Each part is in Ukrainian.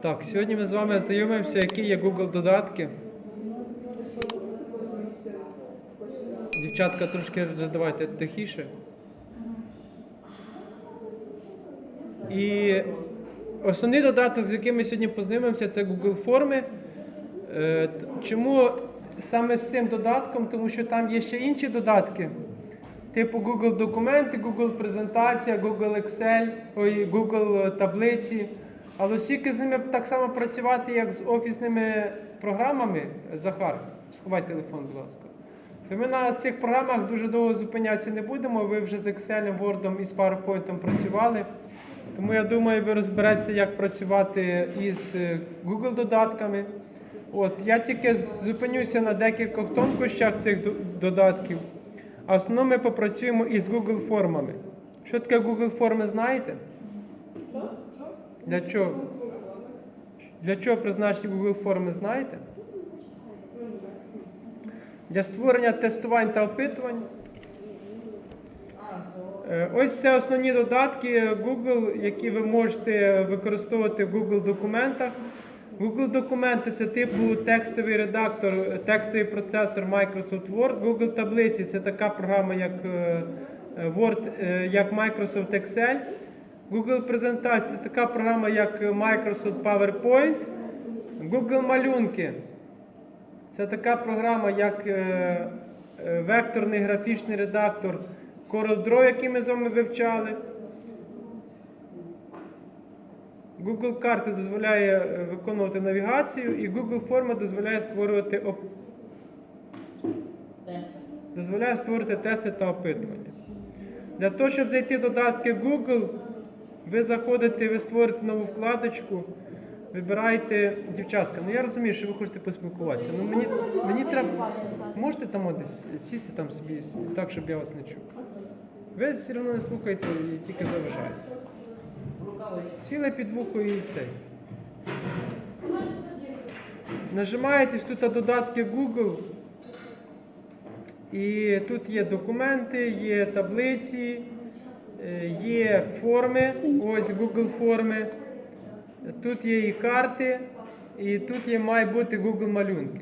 Так, сьогодні ми з вами знайомимося, які є Google додатки. Дівчатка, трошки вже давайте тихіше. І основний додаток, з яким ми сьогодні познайомимося, це Google форми. Е, Чому саме з цим додатком? Тому що там є ще інші додатки. Типу Google документи, Google презентація, Google Excel, Google таблиці. Але оскільки з ними так само працювати, як з офісними програмами, Захар, сховай телефон, будь ласка. То ми на цих програмах дуже довго зупинятися не будемо. Ви вже з Excel, Word і з PowerPoint працювали. Тому я думаю, ви розберетеся, як працювати із е, Google додатками. От, я тільки зупинюся на декількох тонкощах цих додатків. А в основному ми попрацюємо із Google формами. Що таке Google форми, знаєте? Для чого? Для чого призначені Google форми, знаєте? Для створення тестувань та опитувань. Е, Ось це основні додатки Google, які ви можете використовувати в Google документах. Google документи це типу текстовий редактор, текстовий процесор Microsoft Word. Google таблиці це така програма, як е, Word, е, як Microsoft Excel. Google презентація така програма, як Microsoft PowerPoint. Google малюнки. Це така програма, як е, е, векторний графічний редактор CorelDRAW, який ми з вами вивчали. Google карти дозволяє е, виконувати навігацію, і Google форма дозволяє створювати оп... дозволяє створити тести та опитування. Для того, щоб зайти в додатки Google, ви заходите, ви створите нову вкладочку, вибираєте дівчатка. Ну я розумію, що ви хочете поспілкуватися. Ну мені, мені треба. Можете там десь сісти там собі так, щоб я вас не чув. Ви все одно не слухаєте і тільки заважаєте. Сіли під вухо і цей. Нажимаєте тут додатки Google. І тут є документи, є таблиці, є форми, ось Google форми. Тут є і карти, і тут є має бути Google малюнки.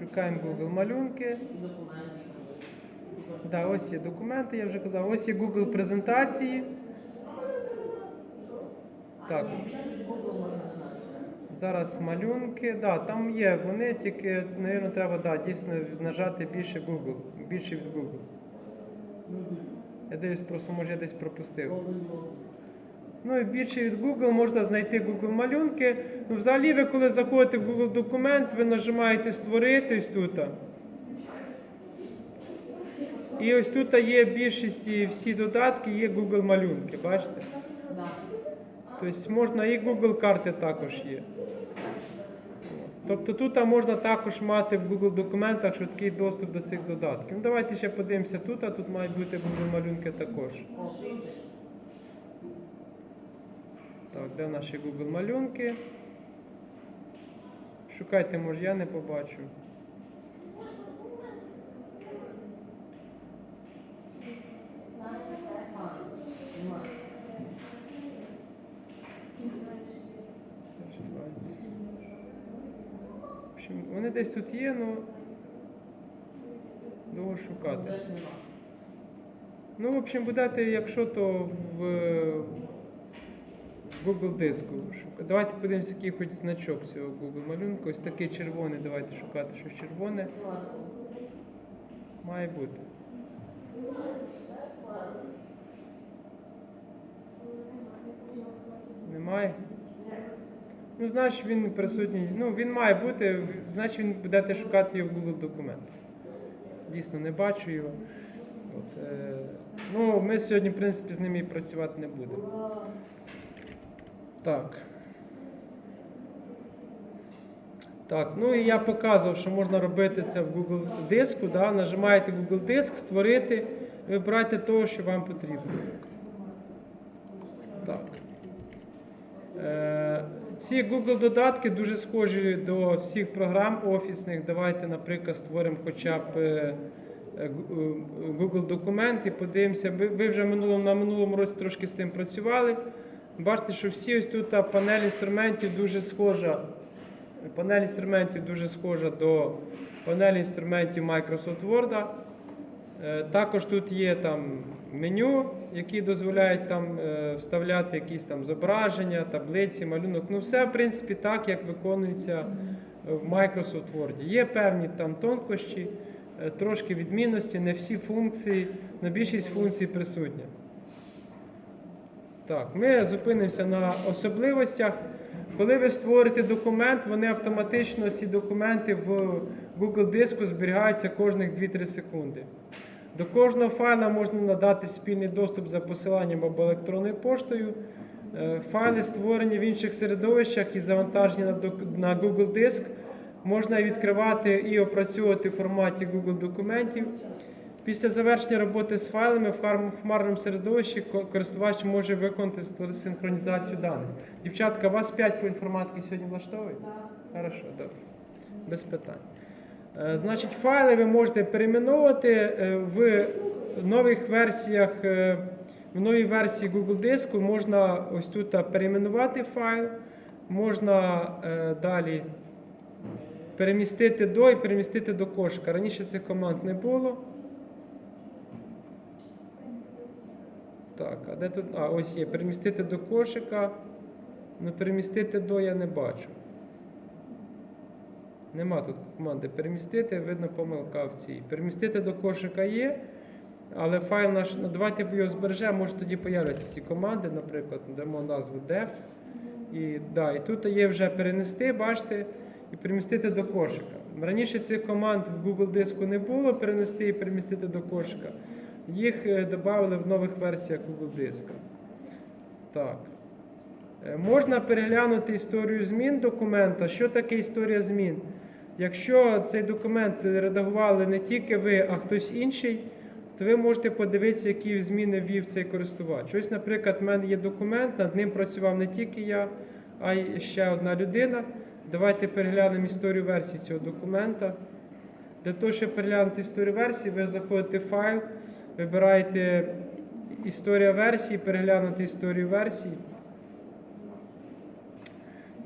Шукаємо Google малюнки. Да, ось є документи, я вже казав. Ось є Google презентації. Так. Зараз малюнки. Да, там є вони, тільки, мабуть, треба да, дійсно нажати більше Google, більше від Google. Я дивлюсь, просто може я десь пропустив. Ну і більше від Google можна знайти Google малюнки. Ну, взагалі, ви коли заходите в Google документ, ви нажимаєте Створити ось тут. І ось тут є більшість всі додатки, є Google малюнки, бачите? Тобто можна і Google карти також є. Тобто тут можна також мати в Google документах швидкий доступ до цих додатків. Ну, давайте ще подивимося тут, а тут мають бути Google малюнки також. Так, де наші Google малюнки? Шукайте, може я не побачу. Search slides. В общем, вони десь тут є, але довго шукати. Ну, в общем, будете, якщо то в Google диску. шукати. Давайте подивимося, який хоч значок цього Google малюнку. Ось такий червоний. Давайте шукати щось червоне. Має бути. Немає? Ну, значить він присутній. Ну, він має бути, значить він будете шукати його в Google документах. Дійсно, не бачу його. От, е, ну, ми сьогодні, в принципі, з ними і працювати не будемо. Так. Так, ну і я показував, що можна робити це в Google диску. Да? Нажимаєте Google диск, створити, вибирайте того, що вам потрібно. Так. Е, ці Google додатки дуже схожі до всіх програм офісних. Давайте, наприклад, створимо хоча б е, е, Google документ і подивимося. Ви вже на минулому році трошки з цим працювали. Бачите, що всі ось тут панель інструментів дуже схожа. Панель інструментів дуже схожа до панелі інструментів Microsoft Word. Е, Також тут є там меню, які дозволяють там е, вставляти якісь там зображення, таблиці, малюнок. Ну, все, в принципі, так, як виконується в Microsoft Word. Є певні там тонкощі, е, трошки відмінності, не всі функції, але більшість функцій присутня. Так, ми зупинимося на особливостях. Коли ви створите документ, вони автоматично ці документи в Google диску зберігаються кожних 2-3 секунди. До кожного файла можна надати спільний доступ за посиланням або електронною поштою. Е, Файли, створені в інших середовищах і завантажені на Google диск, можна відкривати і опрацьовувати в форматі Google документів. Після завершення роботи з файлами в хмарному середовищі користувач може виконати синхронізацію даних. Дівчатка, вас 5 по інформатиці сьогодні влаштовує? Хорошо, добре. Без питань. Е, Значить, файли ви можете перейменовувати е, в нових версіях. е, В новій версії Google диску можна ось тут перейменувати файл, можна далі перемістити до і перемістити до кошика. Раніше цих команд не було. Так, а де тут? А, ось є. Перемістити до кошика. Ну, перемістити до я не бачу. Нема тут команди перемістити, видно помилка в цій. Перемістити до кошика є, але файл наш. Ну, давайте його збережемо, може тоді появляться ці команди, наприклад, дамо назву def. І, да, і тут є вже перенести, бачите, і перемістити до кошика. Раніше цих команд в Google диску не було перенести і перемістити до кошика. Їх е, додали в нових версіях Google диска. Так. Е, Можна переглянути історію змін документа. Що таке історія змін? Якщо цей документ редагували не тільки ви, а хтось інший, то ви можете подивитися, які зміни ввів цей користувач. Ось, наприклад, в мене є документ, над ним працював не тільки я, а й ще одна людина. Давайте переглянемо історію версії цього документа. Для того, щоб переглянути історію версії, ви заходите в файл, вибираєте історія версії, переглянути історію версії.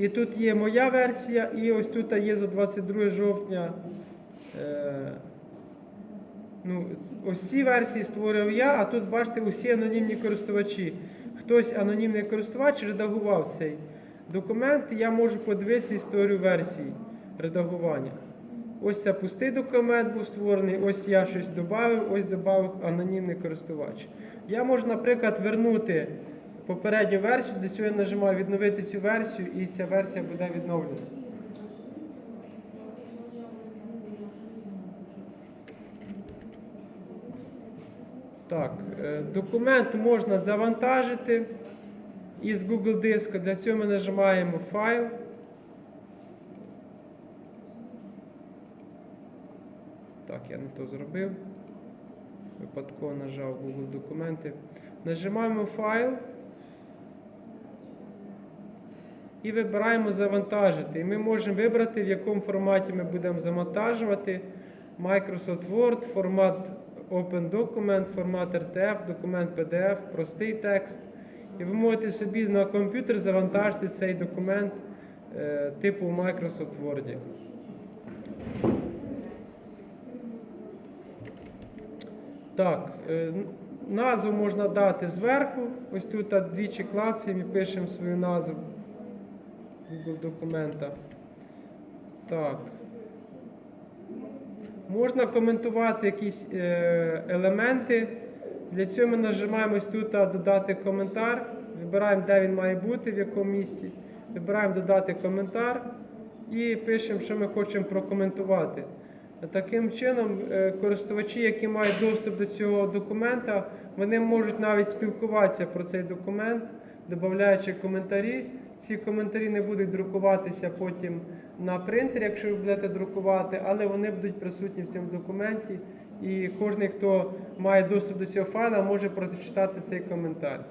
І тут є моя версія, і ось тут є за 22 жовтня. Е, ну, ось ці версії створив я, а тут бачите усі анонімні користувачі. Хтось анонімний користувач редагував цей документ, і я можу подивитися історію версії редагування. Ось це пустий документ був створений, ось я щось додав, ось додав анонімний користувач. Я можу, наприклад, вернути попередню версію, для цього я нажимаю відновити цю версію, і ця версія буде відновлена. Так, е, документ можна завантажити із Google диска. Для цього ми нажимаємо файл. Так, я не то зробив. Випадково нажав Google документи. Нажимаємо файл і вибираємо завантажити. І ми можемо вибрати, в якому форматі ми будемо завантажувати. Microsoft Word, формат Open Document, формат RTF, документ PDF, простий текст. І ви можете собі на комп'ютер завантажити цей документ е, типу в Microsoft Word. Так, е, назву можна дати зверху. Ось тут двічі клацаємо і пишемо свою назву Google документа. Так. Можна коментувати якісь е, елементи. Для цього ми нажимаємо ось тут додати коментар. Вибираємо, де він має бути, в якому місці. Вибираємо додати коментар і пишемо, що ми хочемо прокоментувати. Таким чином, е, користувачі, які мають доступ до цього документа, вони можуть навіть спілкуватися про цей документ, додаючи коментарі. Ці коментарі не будуть друкуватися потім на принтері, якщо ви будете друкувати, але вони будуть присутні в цьому документі. І кожен, хто має доступ до цього файла, може прочитати цей коментар.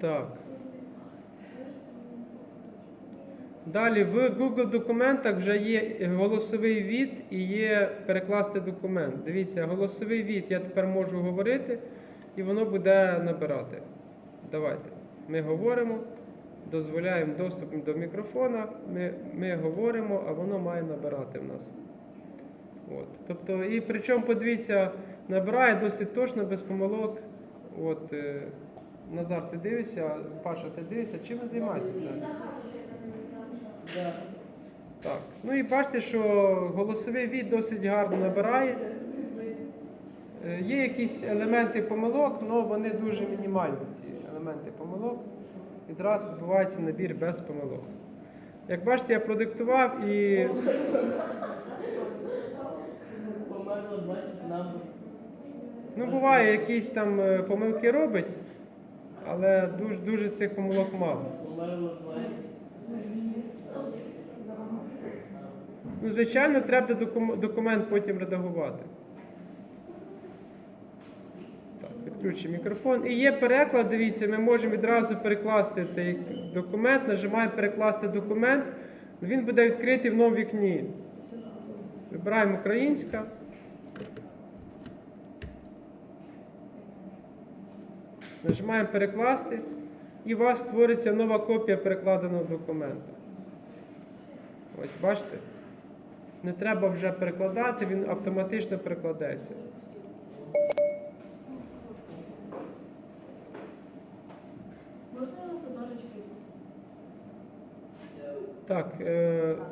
Так. Далі в Google документах вже є голосовий від і є перекласти документ. Дивіться, голосовий від я тепер можу говорити. І воно буде набирати. Давайте. Ми говоримо, дозволяємо доступ до мікрофона, ми, ми говоримо, а воно має набирати в нас. От. Тобто, і причому, подивіться, набирає досить точно, без помилок. От, е, Назар, ти дивишся, Паша, ти дивишся, чим ви займаєтеся? Так. Ну і бачите, що голосовий від досить гарно набирає. Е, Є якісь елементи помилок, але вони дуже мінімальні, ці елементи помилок. Відразу відбувається набір без помилок. Як бачите, я продиктував і Померло 20 наборів. ну, буває, якісь там е, помилки робить, але дуже, дуже цих помилок мало. Померло 20. Ну, звичайно, треба докум- документ потім редагувати. Так, підключимо мікрофон. І є переклад, дивіться, ми можемо відразу перекласти цей документ, нажимаємо перекласти документ, він буде відкритий в новому вікні. Вибираємо українська. Нажимаємо перекласти, і у вас створиться нова копія перекладеного документа. Ось бачите? Не треба вже перекладати, він автоматично перекладається. Можна я вас тут ножички? Так, е,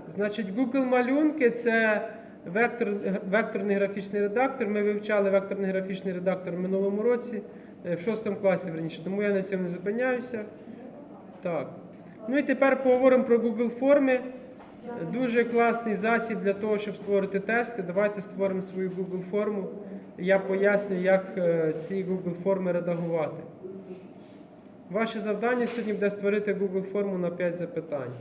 значить, Google малюнки це вектор, векторний графічний редактор. Ми вивчали векторний графічний редактор в минулому році, е, в шостому класі, верніше, тому я на цьому не зупиняюся. Так. Ну і тепер поговоримо про Google форми. Дуже класний засіб для того, щоб створити тести. Давайте створимо свою Google форму. Я поясню, як е, ці Google форми редагувати. Ваше завдання сьогодні буде створити Google форму на 5 запитань.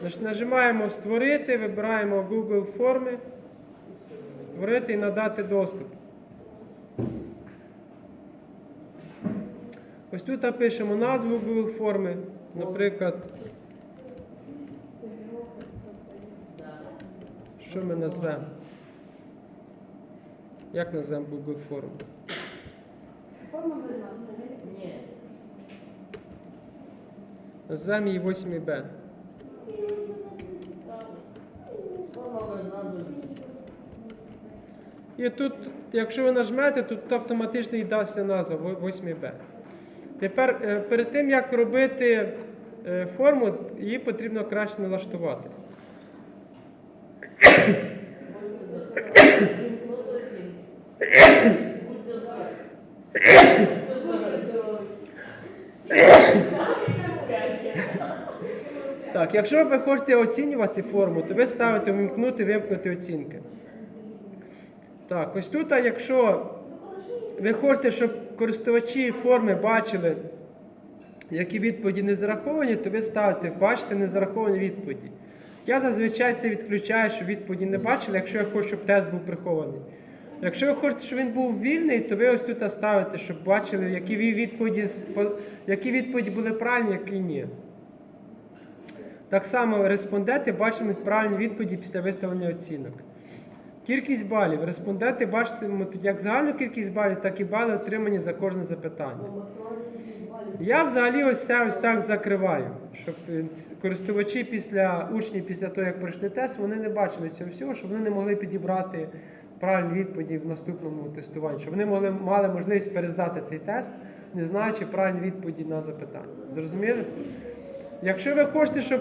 Значить, нажимаємо Створити, вибираємо Google форми, створити і надати доступ. Ось тут напишемо назву Google форми, наприклад, що ми назвемо? Як назвемо Google форму? Форма без. Ні. Назвемо її 8Б. Форма без назви. І тут, якщо ви нажмете, тут автоматично і дасться назва 8Б. Тепер е, перед тим, як робити е, форму, її потрібно краще налаштувати. Будьте здорові. Так, якщо ви хочете оцінювати форму, то ви ставите вимкнути, вимкнути оцінки. Так, ось тут, якщо ви хочете, щоб користувачі форми бачили, які відповіді не зараховані, то ви ставите бачите незараховані відповіді. Я зазвичай це відключаю, щоб відповіді не бачили, якщо я хочу, щоб тест був прихований. Якщо ви хочете, щоб він був вільний, то ви ось тут ставите, щоб бачили, які відповіді, які відповіді були правильні, які ні. Так само респонденти бачитимуть правильні відповіді після виставлення оцінок. Кількість балів. Респонденти бачитимуть як загальну кількість балів, так і бали, отримані за кожне запитання. Я взагалі ось це ось так закриваю, щоб е, користувачі після учні, після того, як пройшли тест, вони не бачили цього всього, щоб вони не могли підібрати правильні відповіді в наступному тестуванні, щоб вони могли, мали можливість перездати цей тест, не знаючи правильні відповіді на запитання. Зрозуміли? Якщо ви хочете, щоб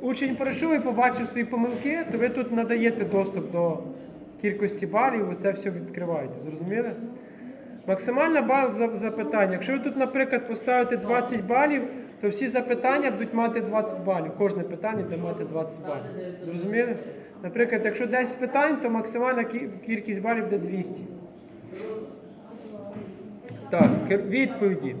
учень пройшов і побачив свої помилки, то ви тут надаєте доступ до кількості балів, ви це все відкриваєте. Зрозуміли? Максимальна бал за запитання. Якщо ви тут, наприклад, поставите 20 балів, то всі запитання будуть мати 20 балів. Кожне питання буде мати 20 балів. Зрозуміли? Наприклад, якщо 10 питань, то максимальна кількість балів буде 200. Так, відповіді.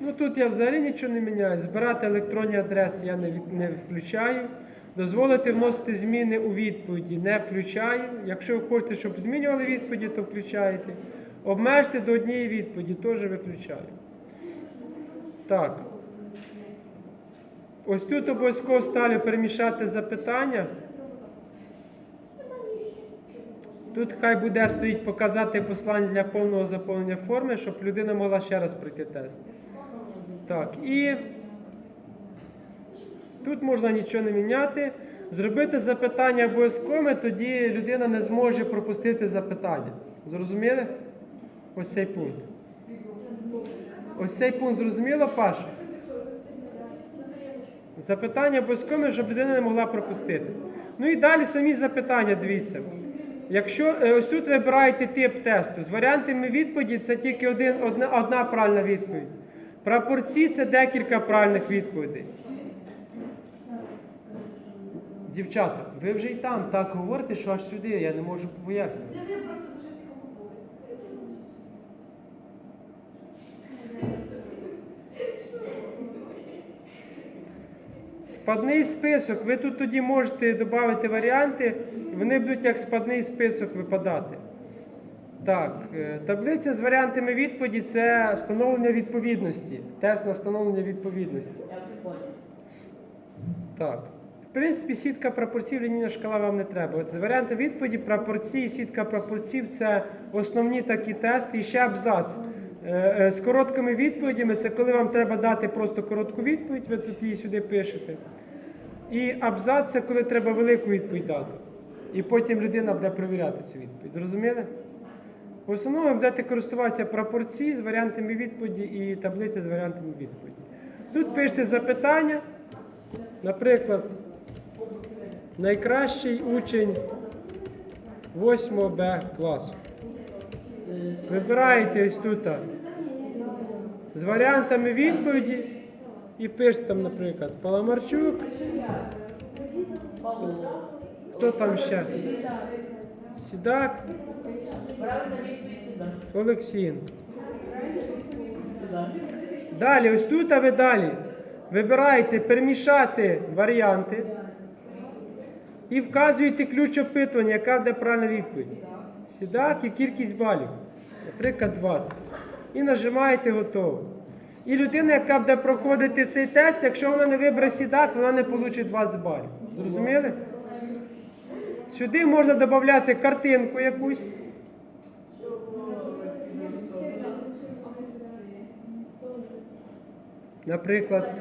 Ну тут я взагалі нічого не міняю. Збирати електронні адреси я не, від- не включаю. Дозволити вносити зміни у відповіді не включаю. Якщо ви хочете, щоб змінювали відповіді, то включаєте. Обмежте до однієї відповіді, теж виключаю. Так. Ось тут обов'язково ставлю перемішати запитання. Тут хай буде стоїть показати послання для повного заповнення форми, щоб людина могла ще раз пройти тест. Так, і тут можна нічого не міняти. Зробити запитання обов'язковими, тоді людина не зможе пропустити запитання. Зрозуміли? Ось цей пункт. Ось цей пункт зрозуміло, Паш? Запитання обов'язковими, щоб людина не могла пропустити. Ну і далі самі запитання, дивіться. Якщо е, ось тут вибираєте тип тесту, з варіантами відповіді це тільки один, одна, одна правильна відповідь. Пропорції це декілька правильних відповідей. Дівчата, ви вже і там так говорите, що аж сюди я не можу пояснити. Це ви просто дуже. Спадний список. Ви тут тоді можете додати варіанти, вони будуть як спадний список випадати. Так, е, таблиця з варіантами відповіді це встановлення відповідності. Тест на встановлення відповідності. Так. В принципі, сітка пропорцій, лінійна шкала вам не треба. От з варіанти відповіді, пропорції, сітка пропорцій це основні такі тести. І ще абзац. Е, е, З короткими відповідями це коли вам треба дати просто коротку відповідь, ви тут її сюди пишете. І абзац це коли треба велику відповідь дати. І потім людина буде перевіряти цю відповідь. Зрозуміли? В основному ви будете користуватися пропорції з варіантами відповіді і таблиця з варіантами відповіді. Тут пишете запитання. Наприклад, найкращий учень 8 Б класу. Вибираєте ось тут з варіантами відповіді і пишете там, наприклад, Паламарчук, хто там ще? Сідак. Олексієнко. Далі, ось тут, а ви далі вибираєте перемішати варіанти і вказуєте ключ опитування, яка буде правильна відповідь. Сідак і кількість балів, наприклад, 20. І нажимаєте готово. І людина, яка буде проходити цей тест, якщо вона не вибере сідак, вона не отримає 20 балів. Зрозуміли? Сюди можна додати картинку якусь. Наприклад,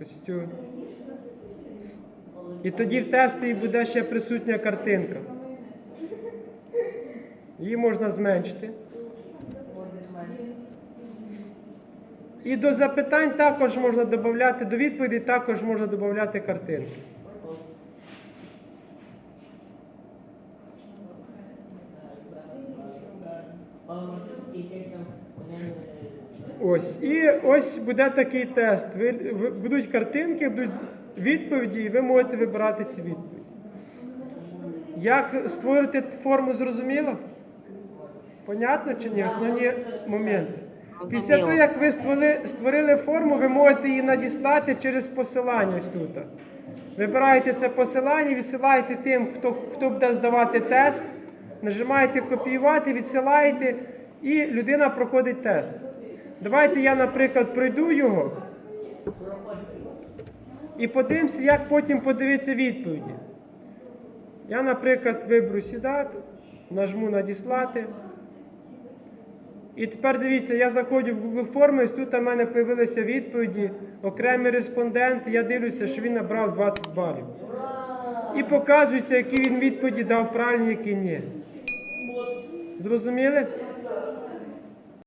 ось. І тоді в тесті буде ще присутня картинка. Її можна зменшити. І до запитань також можна додати, до відповідей також можна додати картинки. Паламарчук і якийсь там один. е, Ось. І ось буде такий тест. Ви, ви- будуть картинки, будуть відповіді, і ви можете вибирати ці відповіді. Як створити форму зрозуміло? Понятно чи ні? Основні моменти. Після того, як ви створили, створили форму, ви можете її надіслати через посилання ось тут. Вибираєте це посилання, відсилаєте тим, хто, хто буде здавати тест, нажимаєте копіювати, відсилаєте, і людина проходить тест. Давайте я, наприклад, пройду його і подивимося, як потім подивитися відповіді. Я, наприклад, виберу сідак, нажму надіслати. І тепер дивіться, я заходжу в Google форми, ось тут у мене з'явилися відповіді, окремий респондент, я дивлюся, що він набрав 20 балів. І показується, які він відповіді дав правильні, які ні. Зрозуміли?